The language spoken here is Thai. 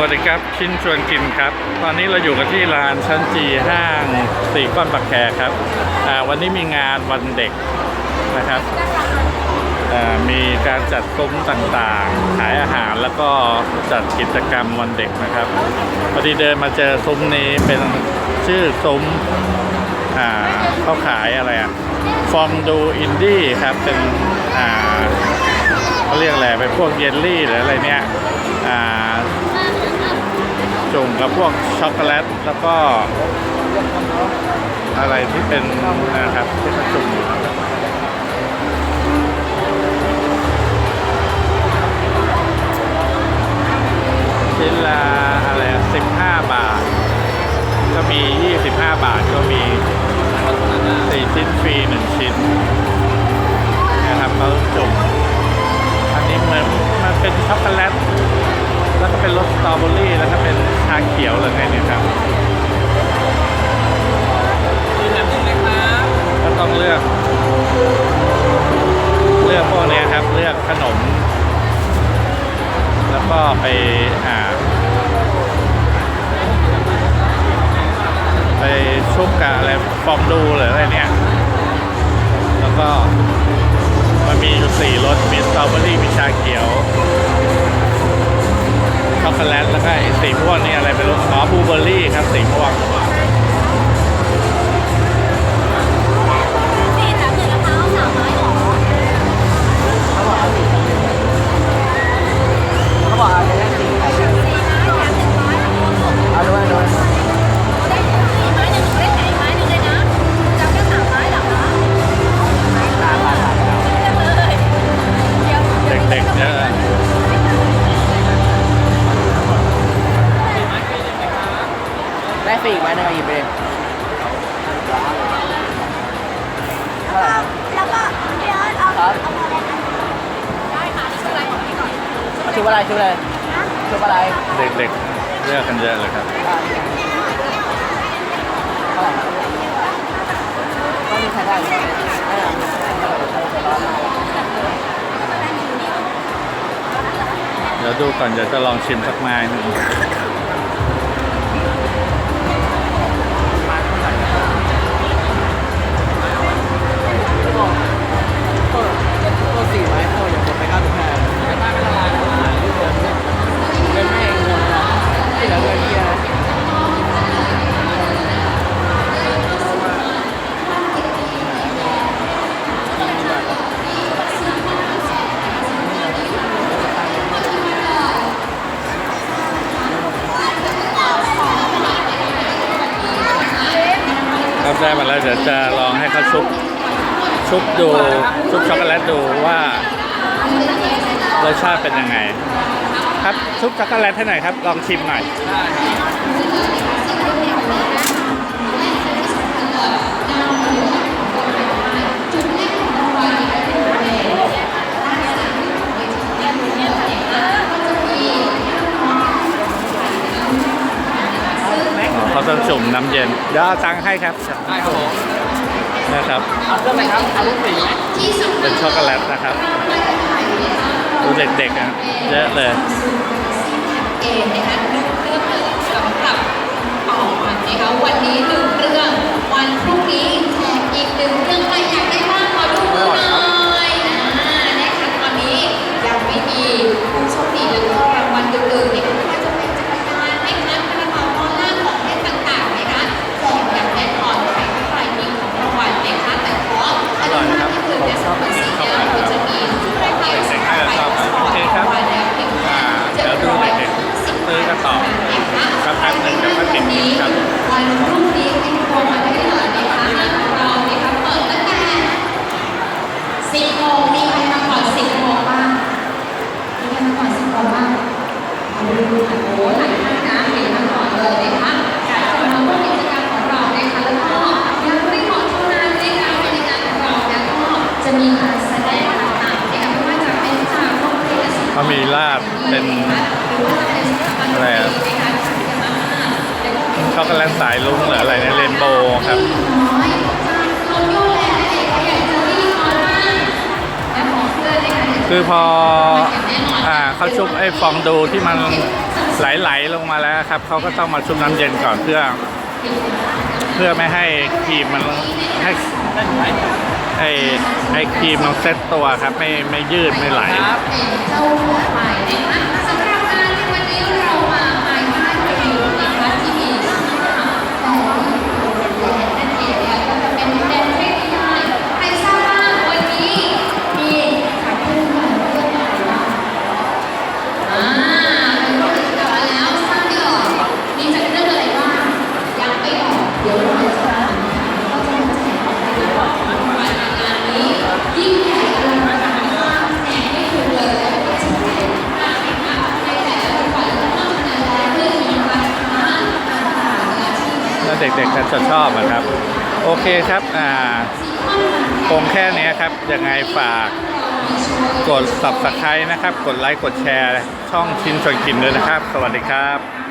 วัสดีครับ ชินชวนกินครับ ตอนนี้เราอยู่กันที่ร้านชั้นจีห้างสี่ก้อนปักแคครับวันนี้มีงานวันเด็กนะครับมีการจัดซุ้มต่างๆ ขายอาหารแล้วก็จัดกิจกรรมวันเด็กนะครับพอดีเดินมาเจอซุ้มนี้เป็นชื่อซุ้มอ่าเขาขายอะไรอะฟองดูอินดี้ครับเป็นเขาเรียกอะไรเป็นพวกเยลลี่หรืออะไรเนี่ย จุ่มกับพวกช็อกโกแลตแล้วก็ อะไรที่เป็นนะครับที่เขาจุ่มอยู่ชิ้นละอะไรสิบห้าบาท ก็มียี่สิบห้าบาทก็มีสี่ชิ้นฟรีหนึ่งชิ้นนะครับเขาจุ่มอันนี้เหมือนมันเป็นช็อกโกแลต แล้วก็เป็นรสสตรอเบอรี่ แล้วก็เป็นชาเขียวหรือไงเนี่ยครับมีแบบนึงนะครับก็ต้องเลือก เลือกพวกนี้ครับ เลือกขนม แล้วก็ไปอ่าไปชุบกับอะไรฟองดูเนี่ย แลตแล้วก็สีม่วงนี่อะไรไม่รู้อ๋อบลูเบอร์รี่ครับสีม่วง ได้ฟรีอีกไหมหนึ่งเอาหยิบไปเลยเท่าไหร่แล้วก็เดี๋ยวเอาครัเอาอะไรนะได้ค่ะชื่ออะไรของพี่ก่อนชุบอะไรชุบอะไรชุบอะไรเด็กๆเลือกกันเยอะเลยครับเท่าไหร่ก็มีใครได้เดี๋ยวดูก่อนเดี๋ยวจะลองชิมสักไม้หนึ่ง ได้มาแล้วเดี๋ยวจะลองให้เขาชุบชุบดูชุบช็อกโกแลตดูว่ารสชาติเป็นยังไง ครับชุบช็อกโกแลตให้หน่อยครับ ลองชิมหน่อย น้ำเย็น เดี๋ยวเอาตังค์ให้ครับได้ครับผมนะครับเอาเครื่องไหมครับเอาลูกสีไหมเป็นช็อกโกแลตนะครับดูเด็กๆอะเยอะเลยเกมนะคะหนึ่งเครื่องสำหรับต่อมันนะคะวัน งมีใครมาก่อน10โมงบ้างมีใครมาก่อน10โมงบ้างโอ้โหหลายท่านนะเห็นมาก่อนเลยนะคะอยากจะมาร่วมกิจกรรมของเรานะคะแล้วก็ยังไม่ขอเท่านั้นนะคะบรรยากาศของเราเนี่ยก็จะมีการแสดงต่างๆนะคะไม่ว่าจะเป็นจากโรงเรียนเขามีลาดเป็นอะไรอะช็อกโกแลตสายลุ้งหรืออะไรเนี่ยเรนโบว์ครับ คือพออ่าเขาชุบไอ้ฟองดูที่มันไหลๆลงมาแล้วครับเขาก็ต้องมาชุบน้ำเย็นก่อนเพื่อ เพื่อไม่ให้ครีมมันให้ไอไอครีมมันเซ็ตตัวครับ ไม่ไม่ยืดไม่ไหล เด็กๆก็จะชอบนะครับ โอเคครับอ่าคงแค่นี้ครับ ยังไงฝากกด subscribe นะครับ กดไลค์ กดแชร์ ช่องชินชวนกินด้วยนะครับ สวัสดีครับ